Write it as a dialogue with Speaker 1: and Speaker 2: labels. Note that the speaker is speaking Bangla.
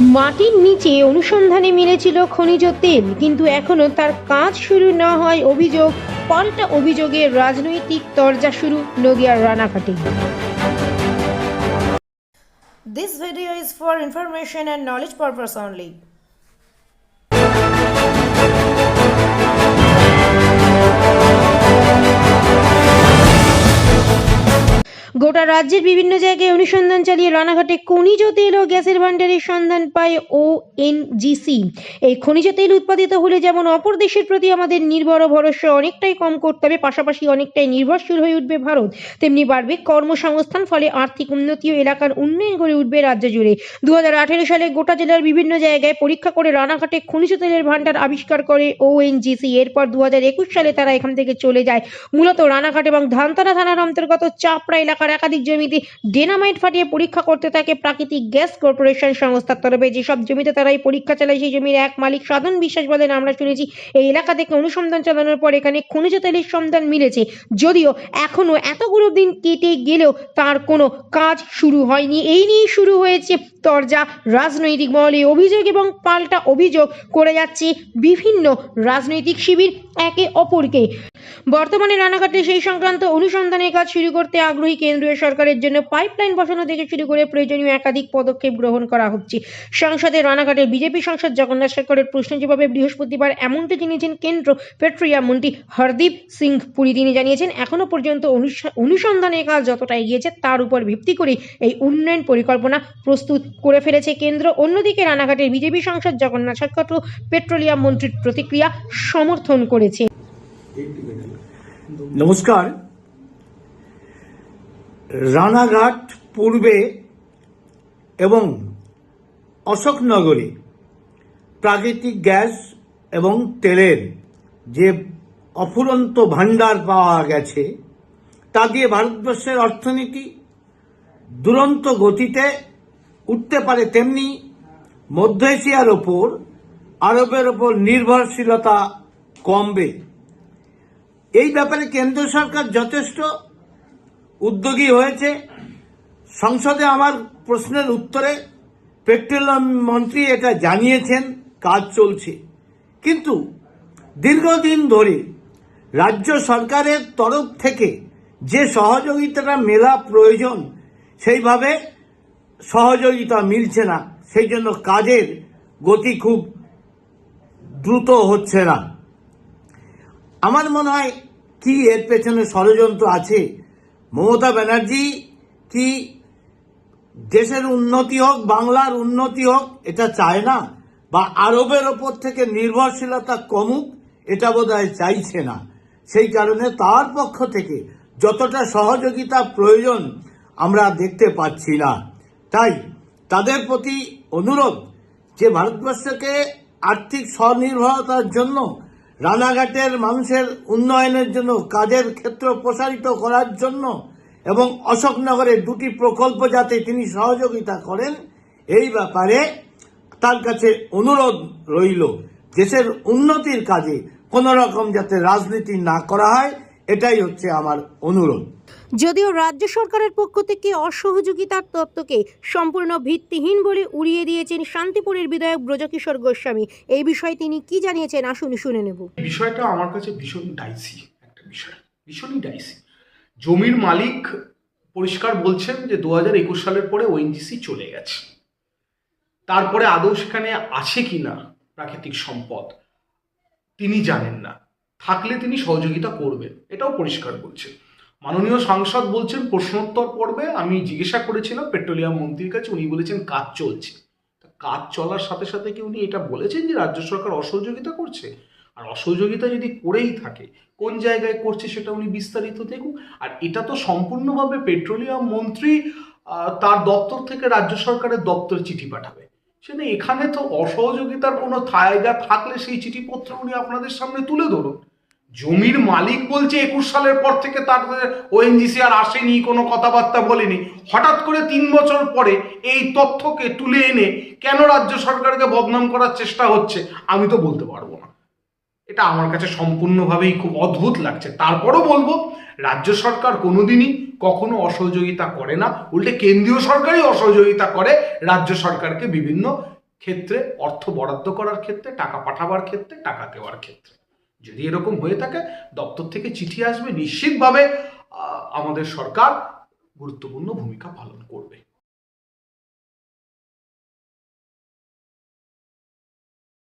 Speaker 1: মাটির নিচে অনুসন্ধানে মিলেছিল খনিজ তেল, কিন্তু এখনও তার কাজ শুরু না হয় অভিযোগ, পাল্টা অভিযোগে রাজনৈতিক তরজা শুরু নদিয়ার রানাঘাটে
Speaker 2: This video is for information and knowledge purpose only.
Speaker 1: গোটা রাজ্যের বিভিন্ন জায়গায় অনুসন্ধান চালিয়ে রানাঘাটে খনিজ তেল ও গ্যাসের ভান্ডারের সন্ধান পায় ও এনজিসি এই খনিজ তেল উৎপাদিত হলে যেমন অপর দেশের প্রতি আমাদের নির্ভর ও ভরসা অনেকটাই কম করতে হবে, পাশাপাশি অনেকটাই নির্ভরশীল হয়ে উঠবে ভারত। তেমনি বাড়বে কর্মসংস্থান, ফলে আর্থিক উন্নতি ও এলাকার উন্নয়ন গড়ে উঠবে রাজ্য জুড়ে। দু হাজার আঠেরো সালে গোটা জেলার বিভিন্ন জায়গায় পরীক্ষা করে রানাঘাটে খনিজ তেলের ভান্ডার আবিষ্কার করে ওএনজিসি এরপর দু হাজার একুশ সালে তারা এখান থেকে চলে যায়। মূলত রানাঘাট এবং ধানতলা থানার অন্তর্গত চাপড়া এলাকার একাধিক জমিতে ডেনামাইট ফাটিয়ে পরীক্ষা করতে থাকে প্রাকৃতিক গ্যাস কর্পোরেশন সংস্থার তরফে যেসব জমিতে তারা এই পরীক্ষা চালায়, সেই জমির এক মালিক সাধন বিশ্বাস বলেন আমরা শুনেছি। এই এলাকা থেকে অনুসন্ধান চালানোর পর এখানে খনিজ তেলের সন্ধান মিলেছে। যদিও এখনও এতগুলো দিন কেটে গেলেও তার কোনো কাজ শুরু হয়নি। এই নিয়ে শুরু হয়েছে তরজা রাজনৈতিক মহলে অভিযোগ এবং পাল্টা অভিযোগ করে যাচ্ছে বিভিন্ন রাজনৈতিক শিবির একে অপরকে। বর্তমানে রানাঘাটে সেই সংক্রান্ত অনুসন্ধানের কাজ শুরু করতে আগ্রহী কেন্দ্রীয় সরকারের জন্য পাইপলাইন বসানো থেকে শুরু করে প্রয়োজনীয় একাধিক পদক্ষেপ গ্রহণ করা হচ্ছে। সংসদে রানাঘাটের বিজেপি সাংসদ জগন্নাথ সরকারের প্রশ্ন জবাবে বৃহস্পতিবার এমনটি জানিয়েছেন কেন্দ্র পেট্রোলিয়াম মন্ত্রী হরদীপ সিং পুরী। তিনি জানিয়েছেন, এখনও পর্যন্ত অনুস- অনুসন্ধানের কাজ যতটা এগিয়েছে তার উপর ভিত্তি করে এই উন্নয়ন পরিকল্পনা প্রস্তুত করে ফেলেছে কেন্দ্র। অন্যদিকে রানাঘাটের বিজেপি সাংসদ জগন্নাথ শেখর পেট্রোলিয়াম মন্ত্রীর প্রতিক্রিয়া সমর্থন করেছে।
Speaker 3: নমস্কার। রানাঘাট পূর্বে এবং অশোকনগরে প্রাকৃতিক গ্যাস এবং তেলের যে অফুরন্ত ভাণ্ডার পাওয়া গেছে, তা দিয়ে ভারতবর্ষের অর্থনীতি দুরন্ত গতিতে উঠতে পারে তেমনি মধ্য এশিয়ার ওপর, আরবের ওপর নির্ভরশীলতা কমবে। এই ব্যাপারে কেন্দ্র সরকার যথেষ্ট উদ্যোগী হয়েছে। সংসদে আমার প্রশ্নের উত্তরে পেট্রোলিয়াম মন্ত্রী এটা জানিয়েছেন, কাজ চলছে। কিন্তু দীর্ঘদিন ধরে রাজ্য সরকারের তরফ থেকে যে সহযোগিতাটা মেলা প্রয়োজন, সেইভাবে সহযোগিতা মিলছে না। সেই জন্য কাজের গতি খুব দ্রুত হচ্ছে না। আমার মনে হয় কি এর পেছনে ষড়যন্ত্র আছে? মমতা ব্যানার্জি কি দেশের উন্নতি হোক, বাংলার উন্নতি হোক, এটা চায় না? বা আরবের ওপর থেকে নির্ভরশীলতা কমুক, এটা বোধহয় চাইছে না। সেই কারণে তার পক্ষ থেকে যতটা সহযোগিতা প্রয়োজন আমরা দেখতে পাচ্ছি না। তাই তাদের প্রতি অনুরোধ যে ভারতবর্ষকে আর্থিক স্বনির্ভরতার জন্য রানাঘাটের মানুষের উন্নয়নের জন্য, কাজের ক্ষেত্র প্রসারিত করার জন্য এবং অশোকনগরে দুটি প্রকল্প যাতে তিনি সহযোগিতা করেন, এই ব্যাপারে তার কাছে অনুরোধ রইল। দেশের উন্নতির কাজে কোনো রকম যাতে রাজনীতি না করা হয় এটাই হচ্ছে আমার অনুরোধ।
Speaker 1: যদিও রাজ্য সরকারের পক্ষ থেকে অসহযোগিতার তত্ত্বকে সম্পূর্ণ ভিত্তিহীন বলে উড়িয়ে দিয়েছেন শান্তিপুরের বিধায়ক ব্রজকিশোর গোস্বামী। এই বিষয়ে তিনি কি জানিয়েছেন? আসুন শুনে নেব।
Speaker 4: বিষয়টা আমার কাছে ভীষণ ডাইসি একটা বিষয়। ভীষণই ডাইসি জমির মালিক পরিষ্কার বলছেন যে দু হাজার একুশ সালের পরে ওএনজিসি চলে গেছে। তারপরে আদৌ সেখানে আছে কি না প্রাকৃতিক সম্পদ তিনি জানেন না। থাকলে তিনি সহযোগিতা করবেন। এটাও পরিষ্কার বলছেন মাননীয় সাংসদ বলছেন, প্রশ্নোত্তর পর্বে আমি জিজ্ঞাসা করেছিলাম পেট্রোলিয়াম মন্ত্রীর কাছে, উনি বলেছেন কাজ চলছে। কাজ চলার সাথে সাথে কি উনি এটা বলেছেন যে রাজ্য সরকার অসহযোগিতা করছে? আর অসহযোগিতা যদি করেই থাকে, কোন জায়গায় করছে সেটা উনি বিস্তারিত দেখুন আর এটা তো সম্পূর্ণভাবে পেট্রোলিয়াম মন্ত্রী তার দপ্তর থেকে রাজ্য সরকারের দপ্তর চিঠি পাঠাবে। সেটা এখানে তো অসহযোগিতার কোনো জায়গা থাকলে সেই চিঠিপত্র উনি আপনাদের সামনে তুলে ধরুন। জমির মালিক বলছে একুশ সালের পর থেকে তার ওএনজিসি আর আসেনি, কোনো কথাবার্তা বলেনি। হঠাৎ করে তিন বছর পরে এই তথ্যকে তুলে এনে কেন রাজ্য সরকারকে বদনাম করার চেষ্টা হচ্ছে, আমি তো বলতে পারব না। এটা আমার কাছে সম্পূর্ণভাবেই খুব অদ্ভুত লাগছে। তারপরও বলব, রাজ্য সরকার কোনোদিনই কখনো অসহযোগিতা করে না। উল্টে কেন্দ্রীয় সরকারই অসহযোগিতা করে, রাজ্য সরকারকে বিভিন্ন ক্ষেত্রে অর্থ বরাদ্দ করার ক্ষেত্রে, টাকা পাঠাবার ক্ষেত্রে, টাকা দেওয়ার ক্ষেত্রে। যদি এরকম হয়ে থাকে, দপ্তর থেকে চিঠি আসবে, নিশ্চিতভাবে আমাদের সরকার গুরুত্বপূর্ণ ভূমিকা পালন করবে।